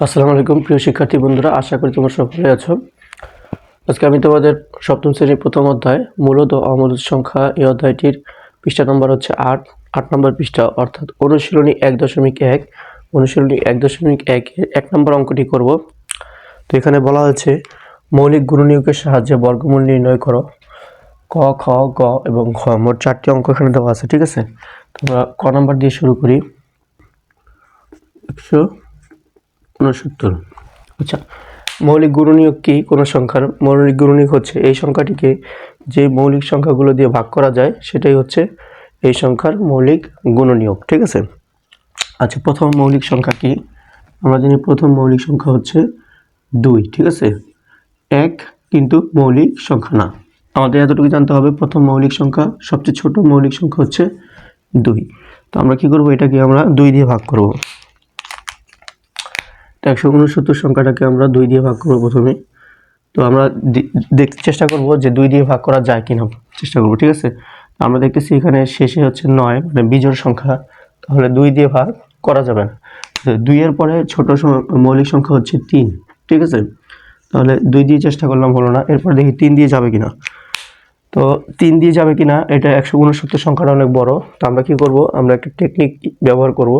আসসালামু আলাইকুম, প্রিয় শিক্ষার্থী বন্ধুরা, আশা করি তোমরা সকলে আছো। আজকে আমি তোমাদের সপ্তম শ্রেণির প্রথম অধ্যায়, মূলত অমূলত সংখ্যা এই অধ্যায়টির পৃষ্ঠা নম্বর হচ্ছে আট আট নম্বর পৃষ্ঠা, অর্থাৎ অনুশীলনী এক দশমিক এক, অনুশীলনী এক দশমিক এক এক নম্বর অঙ্কটি করব। তো এখানে বলা হয়েছে, মৌলিক গুণনীয়কের সাহায্যে বর্গমূল নির্ণয় করো। ক, খ, গ এবং খ মোট চারটি অঙ্ক এখানে দেওয়া আছে, ঠিক আছে? তোমরা ক নাম্বার দিয়ে শুরু করি। একশো উনসত্তর আচ্ছা মৌলিক গুণনীয়ক কি কোনো সংখ্যার? মৌলিক গুণনীয়ক হচ্ছে এই সংখ্যাটিকে যে মৌলিক সংখ্যাগুলো দিয়ে ভাগ করা যায়, সেটাই হচ্ছে এই সংখ্যার মৌলিক গুণনীয়ক ঠিক আছে? আচ্ছা প্রথম মৌলিক সংখ্যা কি? আমরা জানি প্রথম মৌলিক সংখ্যা হচ্ছে দুই, ঠিক আছে? এক কিন্তু মৌলিক সংখ্যা না। আমাদের এতটুকু জানতে হবে, প্রথম মৌলিক সংখ্যা, সবচেয়ে ছোট মৌলিক সংখ্যা হচ্ছে দুই। তো আমরা কি করব? এটাকে আমরা দুই দিয়ে ভাগ করব। তো একশো উনসত্তর সংখ্যাটাকে আমরা দুই দিয়ে ভাগ করব প্রথমে। তো আমরা দেখতে চেষ্টা করব যে দুই দিয়ে ভাগ করা যায় কিনা, চেষ্টা করব, ঠিক আছে? আমরা দেখতেছি এখানে শেষে হচ্ছে নয় মানে বিজোড় সংখ্যা। তাহলে দুই দিয়ে ভাগ করা যাবে না। দুইয়ের পরে ছোট মৌলিক সংখ্যা হচ্ছে তিন, ঠিক আছে? তাহলে দুই দিয়ে চেষ্টা করলাম, হলো না। এরপর দেখি তিন দিয়ে যাবে কিনা। তো তিন দিয়ে যাবে কিনা, এটা একশো উনসত্তর সংখ্যাটা অনেক বড়। তো আমরা কি করব? আমরা একটা টেকনিক ব্যবহার করব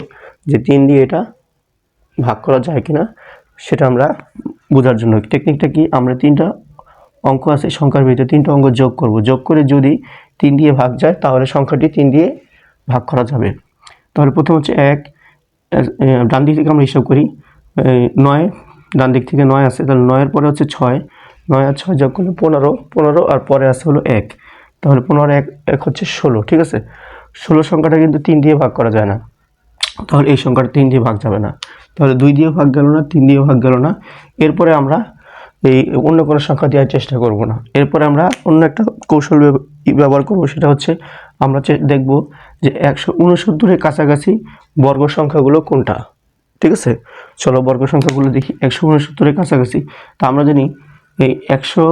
যে তিন দিয়ে এটা ভাগ করা যায় কিনা, সেটা আমরা বোঝার জন্য টেকনিকটা কি? আমরা তিনটা অঙ্ক আছে, সংখ্যার ভিতরে তিনটা অঙ্ক যোগ করব। যোগ করে যদি তিন দিয়ে ভাগ যায়, তাহলে সংখ্যাটি তিন দিয়ে ভাগ করা যাবে। তাহলে প্রথম হচ্ছে এক ডান দিক থেকে আমরা হিসাব করি নয়, ডান দিক থেকে নয় আছে, তাহলে নয়ের পরে হচ্ছে ছয়, নয় আর ছয় যোগ করলে পনেরো পনেরো আর পরে আছে হলো এক। তাহলে পনেরো এক এক হচ্ছে ষোলো, ঠিক আছে? ষোলো সংখ্যাটা কিন্তু তিন দিয়ে ভাগ করা যায় না। তাহলে এই সংখ্যাটা তিন দিয়ে ভাগ যাবে না। তাহলে দুই দিয়ে ভাগ গেল না, তিন দিয়ে ভাগ গেল না। এরপরে আমরা এই অন্য কোনো সংখ্যা দেওয়ার চেষ্টা করব না। এরপরে আমরা অন্য একটা কৌশল ব্যবহার করব, সেটা হচ্ছে আমরা দেখব যে একশো উনসত্তরের কাছাকাছি বর্গ সংখ্যাগুলো কোনটা। ঠিক আছে? চলো বর্গ সংখ্যাগুলো দেখি, একশো উনসত্তরের কাছাকাছি। তা আমরা জানি এই একশো,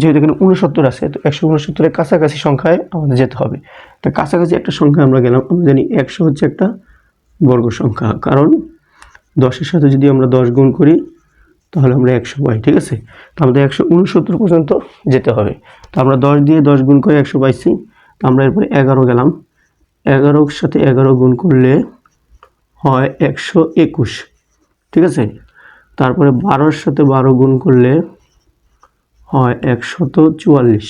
যেহেতু এখানে উনসত্তর আছে, তো একশো উনসত্তরের কাছাকাছি সংখ্যায় আমাদের যেতে হবে। তো কাছাকাছি একটা সংখ্যা আমরা গেলাম, আমরা জানি একশো হচ্ছে একটা বর্গ সংখ্যা, কারণ দশের সাথে যদি আমরা দশ গুণ করি, তাহলে আমরা একশো পাই, ঠিক আছে? তো আমাদের একশো উনসত্তর পর্যন্ত যেতে হবে। তো আমরা দশ দিয়ে দশ গুণ করে একশো পাইছি, তো আমরা এরপরে এগারো গেলাম। এগারোর সাথে এগারো গুণ করলে হয় একশো একুশ, ঠিক আছে? তারপরে বারোর সাথে বারো গুণ করলে হয় একশত চুয়াল্লিশ।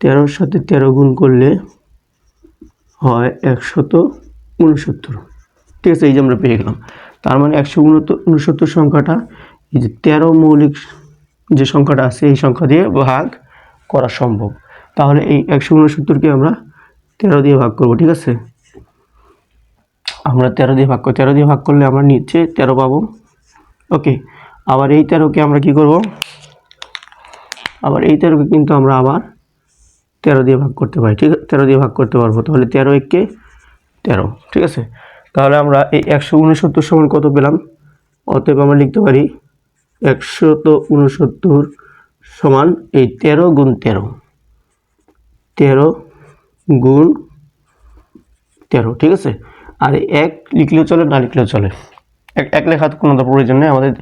তেরোর সাথে তেরো গুণ করলে হয় একশত উনসত্তর, ঠিক আছে? এই যে আমরা পেয়ে গেলাম। তার মানে একশো উনসত্তর সংখ্যাটা, এই যে তেরো মৌলিক যে সংখ্যাটা আছে, এই সংখ্যা দিয়ে ভাগ করা সম্ভব। তাহলে এই একশো উনসত্তরকে আমরা তেরো দিয়ে ভাগ করব, ঠিক আছে? আমরা তেরো দিয়ে ভাগ করব তেরো দিয়ে ভাগ করলে আমরা নিচে তেরো পাবো। ওকে, আবার এই তেরোকে আমরা কি করব? আবার এই তেরোকে কিন্তু আমরা আবার তেরো দিয়ে ভাগ করতে পারি, ঠিক আছে তেরো দিয়ে ভাগ করতে পারব। তাহলে তেরো একে তেরো, ঠিক আছে? তাহলে আমরা এই একশো উনসত্তর সমান কত পেলাম? অতএব আমরা লিখতে পারি একশত উনসত্তর সমান এই তেরো গুণ তেরো। তেরো গুণ তেরো, ঠিক আছে? আর এক লিখলেও চলে, না লিখলেও চলে। এক এক লেখা কোনো প্রয়োজন নেই, আমাদের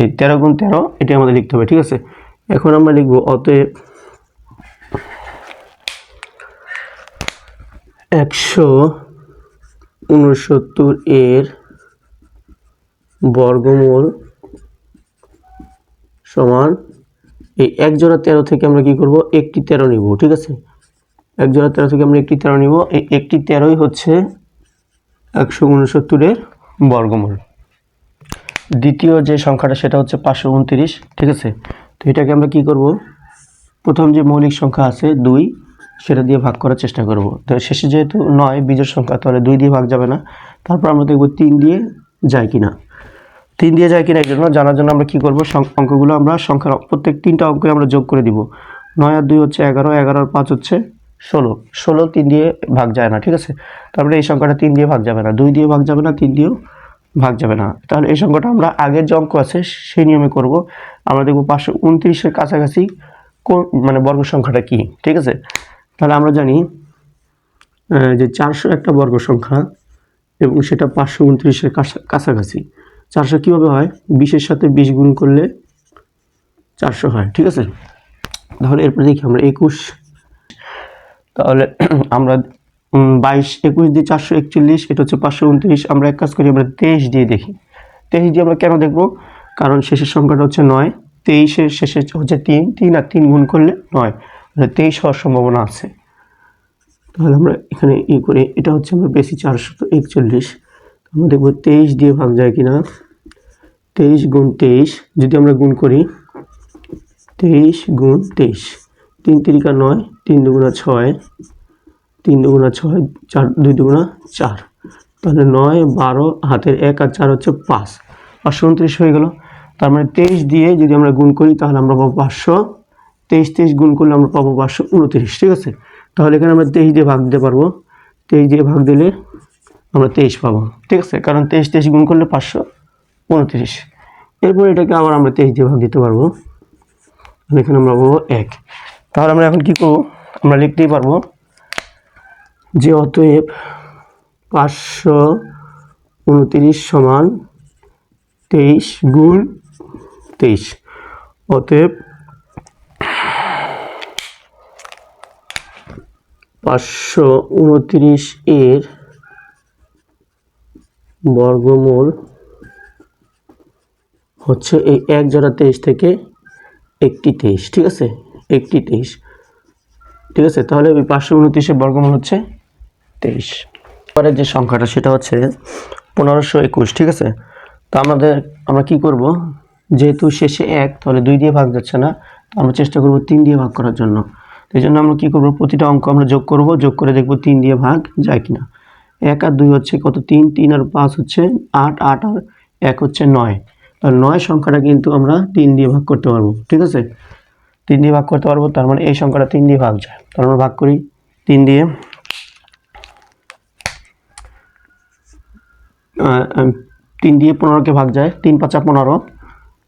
এই তেরো গুণ তেরো এটি আমাদের লিখতে হবে, ঠিক আছে? এখন আমরা লিখব অতএব একশো উনসত্তর এর বর্গমূল সমান এই এক জোড়া তেরো থেকে আমরা কি করব? একটি তেরো নিব, ঠিক আছে? এক জোড়া তেরো থেকে আমরা একটি তেরো নিব। এই একটি তেরোই হচ্ছে একশো উনসত্তরের বর্গমূল। দ্বিতীয় যে সংখ্যাটা, সেটা হচ্ছে পাঁচশো উনত্রিশ, ঠিক আছে? তো এটাকে আমরা কি করব? প্রথম যে মৌলিক সংখ্যা আছে, দুই সেটা দিয়ে ভাগ করার চেষ্টা করব। তো শেষে যেহেতু নয় বীজের সংখ্যা, তাহলে দুই দিয়ে ভাগ যাবে না। তারপর আমরা দেখব তিন দিয়ে যায় কিনা। তিন দিয়ে যায় কিনা এই জন্য জানার জন্য আমরা কী করব? অঙ্কগুলো আমরা সংখ্যার প্রত্যেক তিনটা অঙ্কে আমরা যোগ করে দিব। নয় আর দুই হচ্ছে এগারো এগারো আর পাঁচ হচ্ছে ষোলো। ষোলো তিন দিয়ে ভাগ যায় না, ঠিক আছে? তারপরে এই সংখ্যাটা তিন দিয়ে ভাগ যাবে না। দুই দিয়ে ভাগ যাবে না, তিন দিয়েও ভাগ যাবে না। তাহলে এই সংখ্যাটা আমরা আগের যে অঙ্ক আছে, সেই নিয়মে করব। আমরা দেখব পাঁচশো উনত্রিশের কাছাকাছি কোন মানে বর্গ সংখ্যাটা কি, ঠিক আছে? তাহলে আমরা জানি যে চারশো একটা বর্গ সংখ্যা এবং সেটা পাঁচশো উনত্রিশের কাছা- কাছাকাছি। চারশো কীভাবে হয়? বিশের সাথে বিশ গুণ করলে চারশো হয়, ঠিক আছে? তাহলে এরপরে দেখি আমরা একুশ। তাহলে আমরা বাইশ, একুশ দিয়ে চারশো একচল্লিশ, এটা হচ্ছে পাঁচশো উনত্রিশ। আমরা এক কাজ করি, আমরা তেইশ দিয়ে দেখি। তেইশ দিয়ে আমরা কেন দেখব? কারণ শেষের সংখ্যাটা হচ্ছে নয়, তেইশের শেষে হচ্ছে তিন তিন আর তিন গুণ করলে নয়। তাহলে তেইশ হওয়ার সম্ভাবনা আছে। তাহলে আমরা এখানে ই করি, এটা হচ্ছে আমরা বেশি চারশো একচল্লিশ। আমরা দেখব তেইশ দিয়ে ভাগ যায় কি না তেইশ গুণ তেইশ, যদি আমরা গুণ করি, তেইশ গুণ তেইশ। তিন তিরিকা নয়, তিন দুগুণা ছয়, তিন দুগুণা ছয়, চার, দুই দুগুণা চার। তাহলে নয়, বারো, হাতের এক আর চার হচ্ছে পাঁচ। পাঁচশো উনত্রিশ হয়ে গেল। তার মানে তেইশ দিয়ে যদি আমরা গুণ করি, তাহলে আমরা পাবো পাঁচশো তেইশ তেইশ গুণ করলে আমরা পাবো পাঁচশো উনত্রিশ, ঠিক আছে? তাহলে এখানে আমরা তেইশ দিয়ে ভাগ দিতে পারব। তেইশ দিয়ে ভাগ দিলে আমরা তেইশ পাবো, ঠিক আছে? কারণ তেইশ তেইশ গুণ করলে পাঁচশো উনত্রিশ। এরপর এটাকে আবার আমরা তেইশ দিয়ে ভাগ দিতে পারব। এখানে আমরা পাবো এক। তাহলে আমরা এখন কি করব? আমরা লিখতেই পারব যে অতএব পাঁচশো উনত্রিশ সমান তেইশ গুণ তেইশ। অতএব পাঁচশো উনত্রিশ এর বর্গমূল হচ্ছে এই এক জোড়া তেইশ থেকে একটি তেইশ, ঠিক আছে? একটি তেইশ, ঠিক আছে? তাহলে ওই পাঁচশো উনত্রিশের বর্গমূল হচ্ছে তেইশ। পরের যে সংখ্যাটা, সেটা হচ্ছে পনেরোশো একুশ, ঠিক আছে? তো আমাদের, আমরা কি করব? যেহেতু শেষে এক, তাহলে দুই দিয়ে ভাগ যাচ্ছে না, আমরা চেষ্টা করব তিন দিয়ে ভাগ করার জন্য। এই জন্য আমরা কী করব? প্রতিটা অঙ্ক আমরা যোগ করব। যোগ করে দেখব তিন দিয়ে ভাগ যায় কিনা। এক আর দুই হচ্ছে কত? তিন। তিন আর পাঁচ হচ্ছে আট। আট আর এক হচ্ছে নয়। তাহলে নয় সংখ্যাটা কিন্তু আমরা তিন দিয়ে ভাগ করতে পারব। ঠিক আছে? তিন দিয়ে ভাগ করতে পারব, তার মানে এই সংখ্যাটা তিন দিয়ে ভাগ যায়। তাহলে আমরা ভাগ করি। তিন দিয়ে তিন দিয়ে পনেরোকে ভাগ যায়। তিন পাঁচা পনেরো।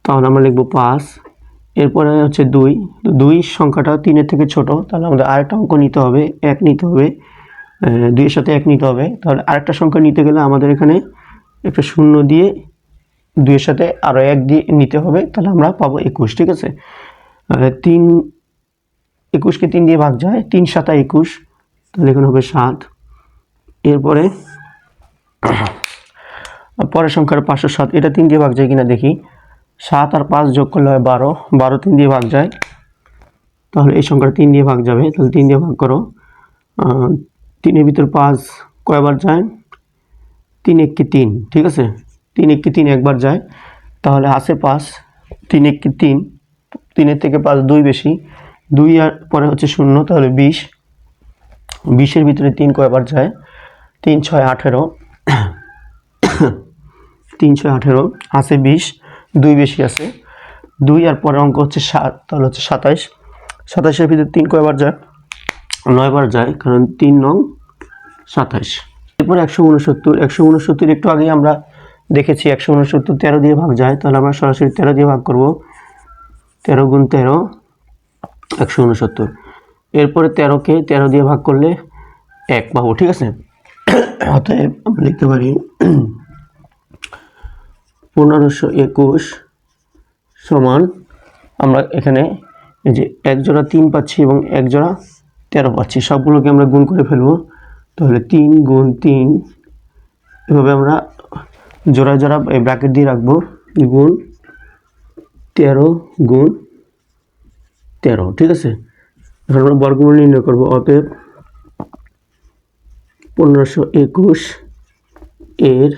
তাহলে আমরা লিখব পাঁচ। এরপরে হচ্ছে দুই। তো দুই সংখ্যাটা তিনের থেকে ছোট। তাহলে আমাদের আরেকটা অঙ্ক নিতে হবে, এক নিতে হবে দুইয়ের সাথে এক নিতে হবে। তাহলে আরেকটা সংখ্যা নিতে গেলে আমাদের এখানে একটা শূন্য দিয়ে দুইয়ের সাথে আরও এক দিয়ে নিতে হবে। তাহলে আমরা পাবো একুশ, ঠিক আছে? তিন, একুশকে তিন দিয়ে ভাগ যায়, তিন সাতা একুশ, তাহলে এখানে হবে সাত। এরপরে পরের সংখ্যার পাঁচশো সাত, এটা তিন দিয়ে ভাগ যায় কিনা দেখি। সাত আর পাঁচ যোগ করলে হয় বারো। বারো তিন দিয়ে ভাগ যায়। তাহলে এই সংখ্যাটা তিন দিয়ে ভাগ যাবে। তাহলে তিন দিয়ে ভাগ করো। তিনের ভিতর পাঁচ কয়বার যায়? তিন একটি তিন, ঠিক আছে? তিন একটি তিন একবার যায়। তাহলে আসে পাঁচ, তিন একটি তিন, তিনের থেকে পাঁচ দুই বেশি। দুই আর পরে হচ্ছে শূন্য, তাহলে বিশ। বিশের ভিতরে তিন কয়বার যায়? তিন ছয় আঠেরো। তিন ছয় আঠেরো, আছে বিশ। দুই বেশি আছে। দুই আর পরের অঙ্ক হচ্ছে সাত, তাহলে হচ্ছে সাতাইশ। সাতাইশের ভিতরে তিন কয়বার যায়? নয়বার যায়, কারণ তিন নং সাতাইশ। এরপর একশো উনসত্তর একশো উনসত্তর একটু আগে আমরা দেখেছি একশো উনসত্তর তেরো দিয়ে ভাগ যায়, তাহলে আমরা সরাসরি তেরো দিয়ে ভাগ করব। তেরো গুণ তেরো, একশো উনসত্তর। এরপরে তেরোকে তেরো দিয়ে ভাগ করলে এক পাবো, ঠিক আছে? অতএব আমরা লিখতে পারি পনেরোশো একুশ সমান আমরা এখানে এই যে এক জোড়া তিন পাচ্ছি এবং এক জোড়া তেরো পাচ্ছি। সবগুলোকে আমরা গুণ করে ফেলব। তাহলে তিন গুণ তিন, এভাবে আমরা জোড়া জোড়া এই ব্র্যাকেট দিয়ে রাখব। গুণ তেরো গুণ তেরো, ঠিক আছে? এখন আমরা বর্গমূল নির্ণয় করব। অতএব পনেরোশো একুশ এর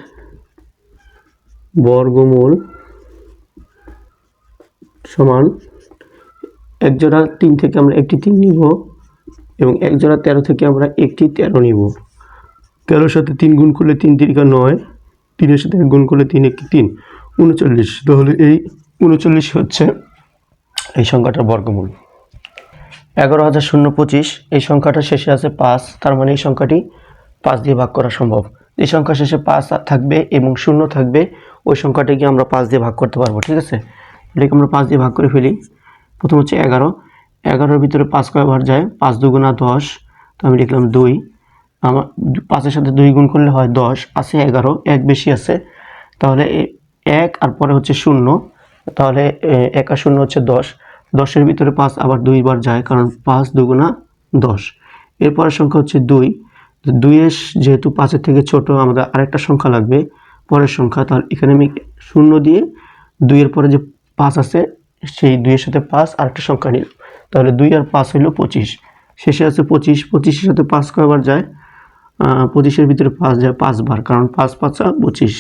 বর্গমূল সমান এক জোড়া তিন থেকে আমরা একটি তিন নিব এবং এক জোড়া তেরো থেকে আমরা একটি তেরো নিব। তেরোর সাথে তিন গুণ করলে তিন তিরিকা নয়, তিনের সাথে এক গুণ করলে তিন একটি তিন, উনচল্লিশ। তাহলে এই উনচল্লিশ হচ্ছে এই সংখ্যাটার বর্গমূল। এগারো হাজার শূন্য পঁচিশ, এই সংখ্যাটা শেষে আছে পাঁচ, তার মানে এই সংখ্যাটি পাঁচ দিয়ে ভাগ করা সম্ভব। এই সংখ্যা শেষে পাঁচ থাকবে এবং শূন্য থাকবে ওই সংখ্যাটিকে আমরা পাঁচ দিয়ে ভাগ করতে পারব, ঠিক আছে? এটাকে আমরা পাঁচ দিয়ে ভাগ করে ফেলি। প্রথম হচ্ছে এগারো। এগারোর ভিতরে পাঁচ কয়বার যায়? পাঁচ দুগুণা দশ। তো আমি লিখলাম দুই। আমার পাঁচের সাথে দুই গুণ করলে হয় দশ। আছে এগারো, এক বেশি আছে। তাহলে এক আর পরে হচ্ছে শূন্য। তাহলে এক আর শূন্য হচ্ছে দশ। দশের ভিতরে পাঁচ আবার দুইবার যায়, কারণ পাঁচ দুগুণা দশ। এরপরের সংখ্যা হচ্ছে দুই। দুইয়ের যেহেতু পাঁচের থেকে ছোট, আমাদের আরেকটা সংখ্যা লাগবে। পরের সংখ্যা তাহলে এখানে আমি শূন্য দিয়ে দুইয়ের পরে যে পাঁচ আছে, সেই দুইয়ের সাথে পাঁচ আরেকটা সংখ্যা নিলাম তাহলে দুই আর পাঁচ হইল পঁচিশ। শেষে আছে পঁচিশ। পঁচিশের সাথে পাঁচ কয়বার যায়? পঁচিশের ভিতরে পাঁচ যায় পাঁচবার, কারণ পাঁচ পাঁচা পঁচিশ।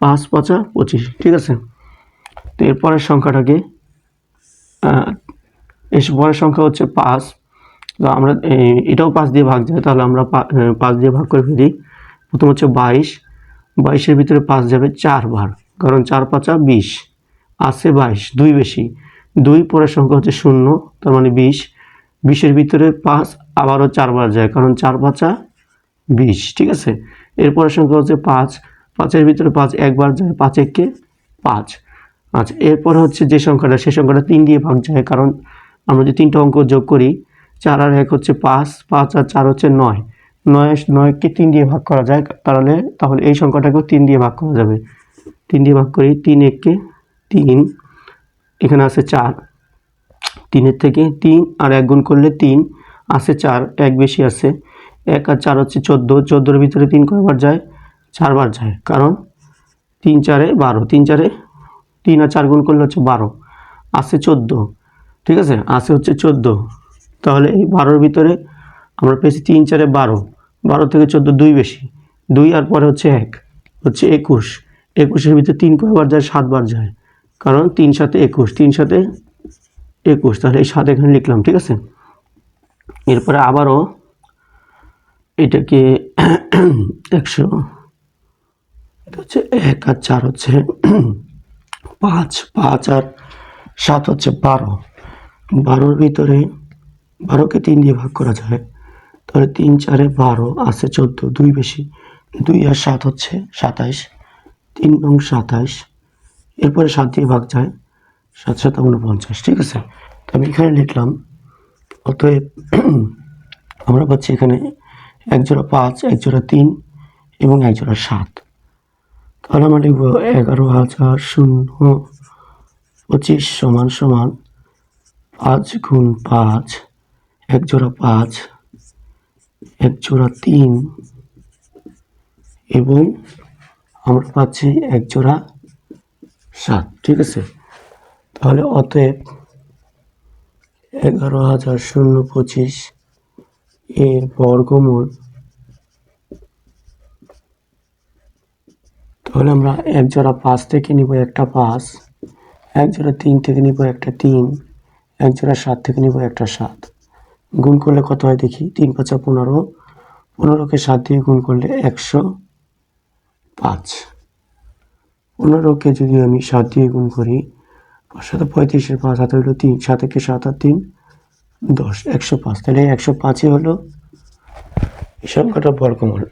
পাঁচ পাঁচা পঁচিশ। ঠিক আছে? তো এরপরের সংখ্যাটাকে এর পরের সংখ্যা হচ্ছে পাঁচ। তো আমরা এটাও পাঁচ দিয়ে ভাগ যায়, তাহলে আমরা পাঁচ দিয়ে ভাগ করে ফেলি। প্রথম হচ্ছে বাইশ। বাইশের ভিতরে পাঁচ যাবে চারবার কারণ চার পাঁচা বিশ, আছে বাইশ, দুই বেশি। দুই পরের সংখ্যা হচ্ছে শূন্য, তার মানে বিশ। বিশের ভিতরে পাঁচ আবারও চারবার যায়, কারণ চার পাঁচা বিশ, ঠিক আছে? এরপরের সংখ্যা হচ্ছে পাঁচ, পাঁচের ভিতরে পাঁচ একবার যায়, পাঁচ এককে পাঁচ। আচ্ছা এরপরে হচ্ছে যে সংখ্যাটা সেই সংখ্যাটা তিন দিয়ে ভাগ যায়, কারণ আমরা যে তিনটা অঙ্ক যোগ করি, চার আর এক হচ্ছে পাঁচ পাঁচ আর চার হচ্ছে নয়। নয়, নয়কে তিন দিয়ে ভাগ করা যায়, তাহলে তাহলে এই সংখ্যাটাকেও তিন দিয়ে ভাগ করা যাবে। তিন দিয়ে ভাগ করি, তিন এককে তিন, এখানে আছে চার। তিনের থেকে তিন আর এক গুণ করলে তিন আছে চার, এক বেশি আছে এক আর চার হচ্ছে চোদ্দ, চোদ্দোর ভিতরে তিন কয়বার যায়? চারবার যায়, কারণ তিন চারে বারো, তিন চারে তিন আর চার গুণ করলে হচ্ছে বারো আছে চোদ্দ, ঠিক আছে? আছে হচ্ছে চোদ্দ, তাহলে এই বারোর ভিতরে আমরা পেয়েছি তিন চারে বারো বারো থেকে চোদ্দ, দুই বেশি। দুই আর পরে হচ্ছে এক, হচ্ছে একুশ। একুশের ভিতরে তিন কয়বার যায়? সাতবার যায়। কারণ তিন সাথে একুশ, তিন সাথে একুশ। তাহলে এই সাত এখানে লিখলাম, ঠিক আছে? এরপরে আবারও এটাকে একশো হচ্ছে এক আর চার হচ্ছে পাঁচ পাঁচ আর সাত হচ্ছে বারো। বারোর ভিতরে বারোকে তিন দিয়ে ভাগ করা যায়। তাহলে তিন চারে বারো, আছে চোদ্দ, দুই বেশি। দুই আর সাত হচ্ছে সাতাইশ। তিন নং সাতাইশ। এরপরে সাত দিয়ে ভাগ যায় সাত সাত উনপঞ্চাশ ঠিক আছে? তো আমি এখানে লিখলাম, অতএব আমরা পাচ্ছি এখানে এক জোড়া পাঁচ, এক জোড়া তিন এবং এক জোড়া সাত। তাহলে আমরা লিখব এগারো হাজার শূন্য পঁচিশ সমান সমান পাঁচ গুণ পাঁচ, এক জোড়া পাঁচ এক জোড়া তিন এবং আমরা পাচ্ছি এক জোড়া সাত, ঠিক আছে? তাহলে অতএব এগারো হাজার শূন্য পঁচিশ এর বর্গমূল। তাহলে আমরা এক জোড়া পাঁচ থেকে নিব একটা পাঁচ, এক জোড়া তিন থেকে নিব একটা তিন, এক জোড়া সাত থেকে নিব একটা সাত। গুণ করলে কত হয় দেখি? তিন পাঁচা পনেরো। পনেরোকে সাত দিয়ে গুণ করলে একশো পাঁচ। পনেরোকে যদি আমি সাত দিয়ে গুণ করি সাথে পঁয়ত্রিশের পাঁচ হাতে হলো তিন। সাত একে সাত আর তিন, দশ। একশো পাঁচ। তাহলে একশো পাঁচই হলো এই সংখ্যাটা বর্গমূল।